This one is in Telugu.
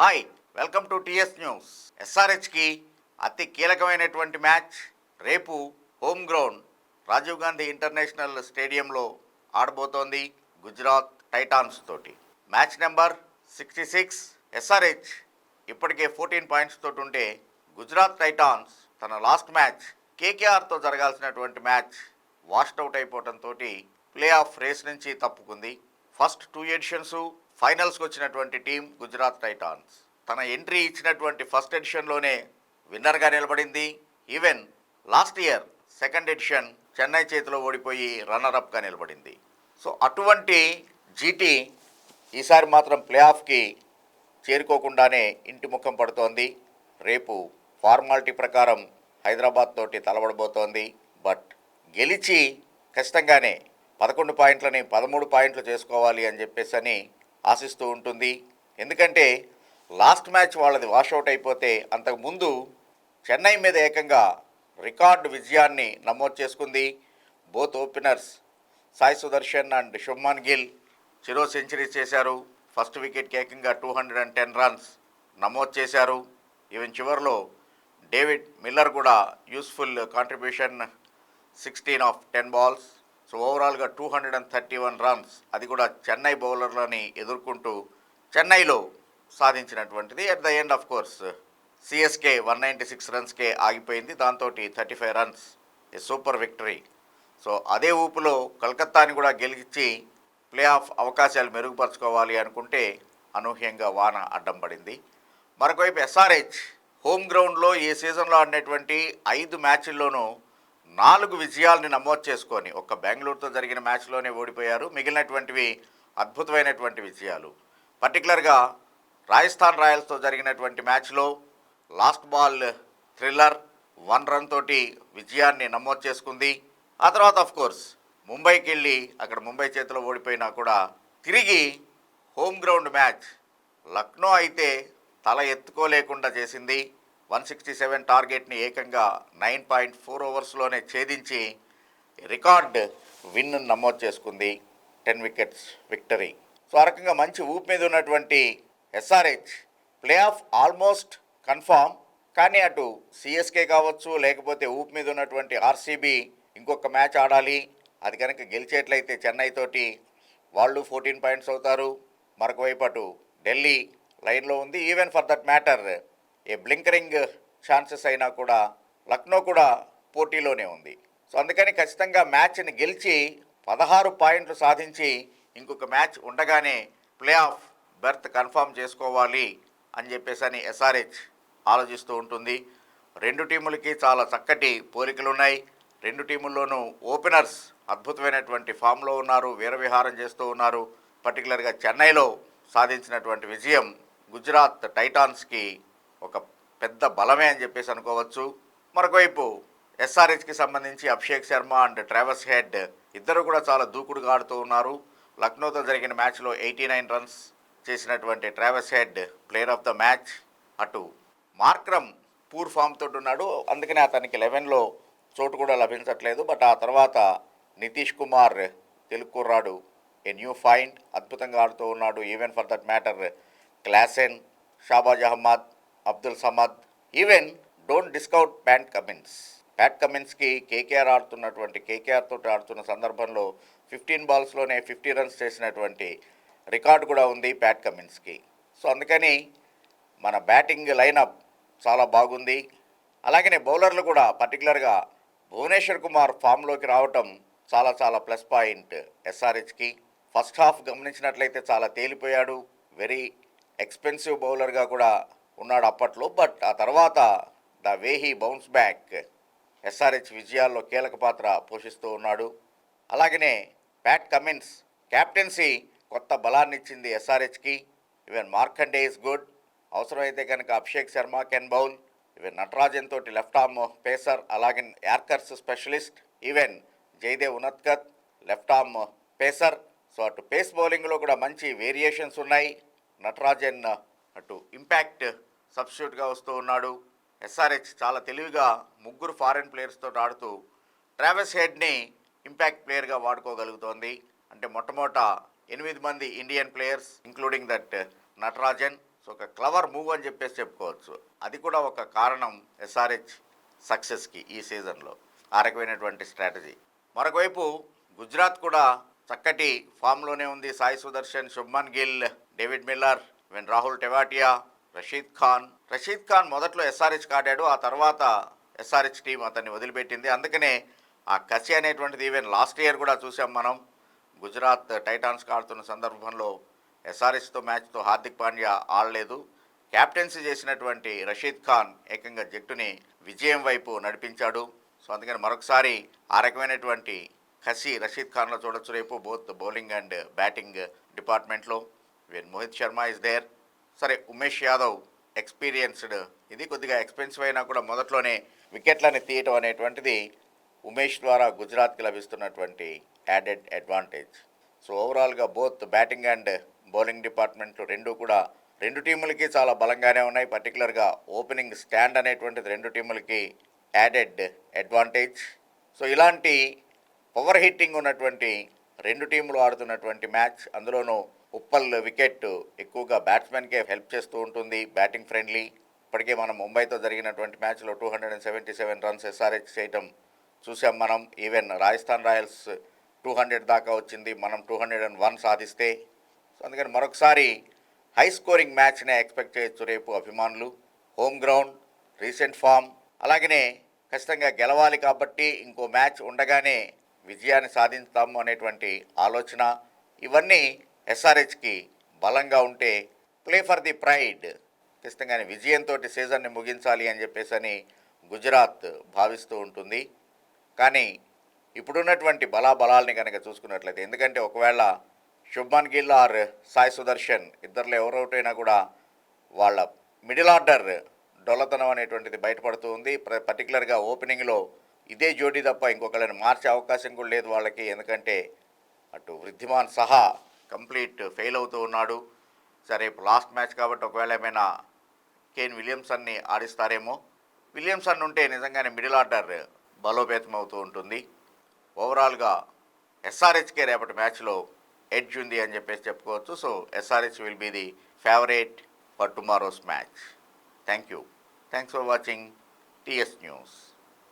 Hi welcome to TS news. ఎస్ఆర్హెచ్కి అతి కీలకమైనటువంటి మ్యాచ్. రేపు home ground Rajiv Gandhi international స్టేడియంలో ఆడబోతోంది గుజరాత్ టైటాన్స్ తోటి. Match number sixty six SRH ఇప్పటికే ఫోర్టీన్ పాయింట్స్ తోటి ఉంటే గుజరాత్ టైటాన్స్ తన లాస్ట్ మ్యాచ్ కేకేఆర్తో జరగాల్సినటువంటి మ్యాచ్ వాష్డ్ అవుట్ అయిపోవడంతో ప్లే ఆఫ్ రేస్ నుంచి తప్పుకుంది. ఫస్ట్ టూ ఎడిషన్స్ ఫైనల్స్కి వచ్చినటువంటి టీం గుజరాత్ టైటాన్స్. తన ఎంట్రీ ఇచ్చినటువంటి ఫస్ట్ ఎడిషన్లోనే విన్నర్గా నిలబడింది. Even last year second edition Chennai చేతిలో ఓడిపోయి రన్నరప్గా నిలబడింది. సో అటువంటి జీటీ ఈసారి మాత్రం ప్లే ఆఫ్కి చేరుకోకుండానే ఇంటి ముఖం పడుతోంది. రేపు ఫార్మాలిటీ ప్రకారం హైదరాబాద్ తోటి తలబడబోతోంది బట్ గెలిచి ఖచ్చితంగానే పదకొండు పాయింట్లని పదమూడు పాయింట్లు చేసుకోవాలి అని చెప్పేసి అని ఆశిస్తూ ఉంటుంది. ఎందుకంటే లాస్ట్ మ్యాచ్ వాళ్ళది వాషౌట్ అయిపోతే అంతకుముందు చెన్నై మీద ఏకంగా రికార్డు విజయాన్ని నమోదు చేసుకుంది both openers Sai Sudharsan and Shubman Gill. చిరో centuries చేశారు. ఫస్ట్ వికెట్కి ఏకంగా two hundred and ten runs నమోదు చేశారు. ఈవెన్ చివరిలో డేవిడ్ మిల్లర్ కూడా useful contribution sixteen of ten balls. So ఓవరాల్గా two hundred and thirty one runs. అది కూడా చెన్నై బౌలర్లని ఎదుర్కొంటూ చెన్నైలో సాధించినటువంటిది. At the end of course CSK one ninety six రన్స్కే ఆగిపోయింది. దాంతో thirty five runs a super victory so అదే ఊపులో కలకత్తాని కూడా గెలిచి ప్లే ఆఫ్ అవకాశాలు మెరుగుపరచుకోవాలి అనుకుంటే అనూహ్యంగా వాన అడ్డం పడింది. మరొకవైపు ఎస్ఆర్హెచ్ హోమ్ గ్రౌండ్లో ఈ సీజన్లో ఆడినటువంటి ఐదు మ్యాచ్ల్లోనూ నాలుగు విజయాల్ని నమోదు చేసుకొని ఒక్క బెంగళూరుతో జరిగిన మ్యాచ్లోనే ఓడిపోయారు. మిగిలినటువంటివి అద్భుతమైనటువంటి విజయాలు. పర్టికులర్గా రాజస్థాన్ రాయల్స్తో జరిగినటువంటి మ్యాచ్లో last ball thriller one run తోటి విజయాన్ని నమోదు చేసుకుంది. ఆ తర్వాత ఆఫ్ కోర్స్ ముంబైకి వెళ్ళి అక్కడ ముంబై చేతిలో ఓడిపోయినా కూడా తిరిగి హోమ్ గ్రౌండ్ మ్యాచ్ లక్నో అయితే తల ఎత్తుకోలేకుండా చేసింది. వన్ సిక్స్టీ సెవెన్ టార్గెట్ని ఏకంగా నైన్ పాయింట్ ఫోర్ ఓవర్స్లోనే ఛేదించి రికార్డ్ విన్ నమోదు చేసుకుంది టెన్ వికెట్స్ విక్టరీ. సో ఆ రకంగా మంచి ఊపు మీద ఉన్నటువంటి SRH play off almost confirm. కానీ అటు సిఎస్కే కావచ్చు లేకపోతే ఊపు మీద ఉన్నటువంటి ఆర్సీబీ ఇంకొక మ్యాచ్ ఆడాలి. అది కనుక గెలిచేట్లయితే చెన్నై తోటి వాళ్ళు ఫోర్టీన్ పాయింట్స్ అవుతారు. మరొక వైపు అటు ఢిల్లీ లైన్లో ఉంది. Even for that matter a blinkering chances అయినా కూడా లక్నో కూడా పోటీలోనే ఉంది. సో అందుకని ఖచ్చితంగా మ్యాచ్ని గెలిచి పదహారు పాయింట్లు సాధించి ఇంకొక మ్యాచ్ ఉండగానే ప్లే ఆఫ్ బెర్త్ కన్ఫామ్ చేసుకోవాలి అని చెప్పేసి అని ఎస్ఆర్హెచ్ ఆలోచిస్తూ ఉంటుంది. రెండు టీములకి చాలా చక్కటి పోలికలు ఉన్నాయి రెండు టీముల్లోనూ ఓపెనర్స్ అద్భుతమైనటువంటి ఫామ్లో ఉన్నారు వీరవిహారం చేస్తూ ఉన్నారు. పర్టికులర్గా చెన్నైలో సాధించినటువంటి విజయం గుజరాత్ టైటాన్స్కి ఒక పెద్ద బలమే అని చెప్పేసి అనుకోవచ్చు. మరొకవైపు ఎస్ఆర్హెచ్కి సంబంధించి Abhishek Sharma and Travis Head ఇద్దరు కూడా చాలా దూకుడుగా ఆడుతూ ఉన్నారు. లక్నోతో జరిగిన మ్యాచ్లో ఎయిటీ నైన్ రన్స్ చేసినటువంటి Travis Head player of the match అటు మార్క్రమ్ పూర్ ఫామ్ తోటి ఉన్నాడు. అందుకనే అతనికి లెవెన్లో చోటు కూడా లభించట్లేదు. బట్ ఆ తర్వాత నితీష్ కుమార్ తెలుగు కుర్రాడు ఏ న్యూ ఫైండ్ అద్భుతంగా ఆడుతూ ఉన్నాడు. Even for that matter Klaasen Shahbaz Ahmed Abdul Samad even don't discount Pat Cummins Pat కమిన్స్కి KKR ఆడుతున్నటువంటి కేకేఆర్ తోటి ఆడుతున్న సందర్భంలో ఫిఫ్టీన్ బాల్స్లోనే ఫిఫ్టీ రన్స్ చేసినటువంటి రికార్డు కూడా ఉంది ప్యాట్ కమిన్స్కి సో అందుకని మన బ్యాటింగ్ లైనప్ చాలా బాగుంది. అలాగనే బౌలర్లు కూడా పర్టికులర్గా భువనేశ్వర్ కుమార్ ఫామ్లోకి రావటం చాలా చాలా ప్లస్ పాయింట్ ఎస్ఆర్హెచ్కి ఫస్ట్ హాఫ్ గమనించినట్లయితే చాలా తేలిపోయాడు. వెరీ ఎక్స్పెన్సివ్ బౌలర్గా కూడా ఉన్నాడు అప్పట్లో బట్ ఆ తర్వాత the way he bounce back. SRH విజయాల్లో కీలక పాత్ర పోషిస్తూ ఉన్నాడు. అలాగనే ప్యాట్ కమిన్స్ క్యాప్టెన్సీ కొత్త బలాన్ని ఇచ్చింది ఎస్ఆర్హెచ్కి. Even Markande is good. అవసరమైతే కనుక Abhishek Sharma can bowl even Natarajan తోటి లెఫ్ట్ ఆర్మ్ పేసర్ అలాగే yorkers specialist even Jaydev Unadkat left arm pacer. So అటు పేస్ బౌలింగ్లో కూడా మంచి వేరియేషన్స్ ఉన్నాయి. నటరాజన్ అటు ఇంపాక్ట్ సబ్స్టిట్యూట్గా వస్తూ ఉన్నాడు. ఎస్ఆర్హెచ్ చాలా తెలివిగా ముగ్గురు ఫారెన్ ప్లేయర్స్తో ఆడుతూ ట్రావెస్ హెడ్ని ఇంపాక్ట్ ప్లేయర్గా వాడుకోగలుగుతోంది. అంటే మొట్టమొదట ఎనిమిది మంది Indian players including that Natarajan. So ఒక క్లవర్ మూవ్ అని చెప్పేసి చెప్పుకోవచ్చు. అది కూడా ఒక కారణం ఎస్ఆర్హెచ్ సక్సెస్కి ఈ సీజన్లో ఆ రకమైనటువంటి స్ట్రాటజీ మరొకవైపు గుజరాత్ కూడా చక్కటి ఫామ్లోనే ఉంది. Sai Sudharsan Shubman Gill David Miller then Rahul Tewatia Rashid Khan. Rashid Khan మొదట్లో ఎస్ఆర్హెచ్ ఆడాడు ఆ తర్వాత ఎస్ఆర్హెచ్ టీం అతన్ని వదిలిపెట్టింది. అందుకనే ఆ కసి అనేటువంటిది ఈవెన్ లాస్ట్ ఇయర్ కూడా చూసాం మనం. గుజరాత్ టైటాన్స్ ఆడుతున్న సందర్భంలో ఎస్ఆర్హెచ్తో మ్యాచ్తో హార్దిక్ పాండ్యా ఆడలేదు. క్యాప్టెన్సీ చేసినటువంటి రషీద్ ఖాన్ ఏకంగా జట్టుని విజయం వైపు నడిపించాడు. సో అందుకని మరొకసారి ఆ రకమైనటువంటి కసి రషీద్ ఖాన్లో చూడొచ్చు రేపు బోత్ బౌలింగ్ అండ్ బ్యాటింగ్ డిపార్ట్మెంట్లో. Then Mohit Sharma is there సరే ఉమేష్ యాదవ్ ఎక్స్పీరియన్స్డ్. ఇది కొద్దిగా ఎక్స్పెన్సివ్ అయినా కూడా మొదట్లోనే వికెట్లని తీయటం అనేటువంటిది ఉమేష్ ద్వారా గుజరాత్కి లభిస్తున్నటువంటి యాడెడ్ అడ్వాంటేజ్. సో ఓవరాల్గా బోత్ బ్యాటింగ్ అండ్ బౌలింగ్ డిపార్ట్మెంట్లు రెండు కూడా రెండు టీములకి చాలా బలంగానే ఉన్నాయి. పర్టికులర్గా ఓపెనింగ్ స్టాండ్ అనేటువంటిది రెండు టీములకి యాడెడ్ అడ్వాంటేజ్. సో ఇలాంటి పవర్ హిట్టింగ్ ఉన్నటువంటి రెండు టీములు ఆడుతున్నటువంటి మ్యాచ్ అందులోనూ ఉప్పల్ వికెట్ ఎక్కువగా బ్యాట్స్మెన్కే హెల్ప్ చేస్తూ ఉంటుంది. Batting friendly. ఇప్పటికే మనం ముంబైతో జరిగినటువంటి మ్యాచ్లో two hundred and seventy seven runs SRH చేయటం చూసాం మనం. Even Rajasthan Royals two hundred దాకా వచ్చింది. మనం టూ హండ్రెడ్ అండ్ వన్ సాధిస్తే. సో అందుకని మరొకసారి హై స్కోరింగ్ మ్యాచ్నే ఎక్స్పెక్ట్ చేయొచ్చు రేపు అభిమానులు. Home ground recent form. అలాగనే ఖచ్చితంగా గెలవాలి కాబట్టి ఇంకో మ్యాచ్ ఉండగానే విజయాన్ని సాధిస్తాము అనేటువంటి ఆలోచన. ఇవన్నీ ఎస్ఆర్హెచ్కి బలంగా ఉంటే ప్లే ఫర్ ది ప్రైడ్. ఖచ్చితంగానే విజయంతో సీజన్ని ముగించాలి అని చెప్పేసి అని గుజరాత్ భావిస్తూ ఉంటుంది. కానీ ఇప్పుడున్నటువంటి బలాబలాల్ని కనుక చూసుకున్నట్లయితే ఎందుకంటే ఒకవేళ శుభ్మన్ గిల్ ఆర్ సాయి సుదర్శన్ ఇద్దరిలో ఎవరొకటైనా కూడా వాళ్ళ మిడిల్ ఆర్డర్ డొల్లతనం అనేటువంటిది బయటపడుతూ ఉంది. ప్ర- పర్టికులర్గా ఓపెనింగ్లో ఇదే జోడీ తప్ప ఇంకొకళ్ళని మార్చే అవకాశం కూడా లేదు వాళ్ళకి. ఎందుకంటే అటు వృద్ధిమాన్ సహా కంప్లీట్ ఫెయిల్ అవుతూ ఉన్నాడు. సరే ఇప్పుడు లాస్ట్ మ్యాచ్ కాబట్టి ఒకవేళ ఏమైనా కేన్ విలియమ్సన్ని ఆడిస్తారేమో. విలియమ్సన్ ఉంటే నిజంగానే మిడిల్ ఆర్డర్ బలోపేతం అవుతూ ఉంటుంది. ఓవరాల్గా ఎస్ఆర్హెచ్కే రేపటి మ్యాచ్లో ఎడ్జ్ ఉంది అని చెప్పేసి చెప్పుకోవచ్చు. So SRH will be the favourite for tomorrow's match. Thank you. Thanks for watching TS news.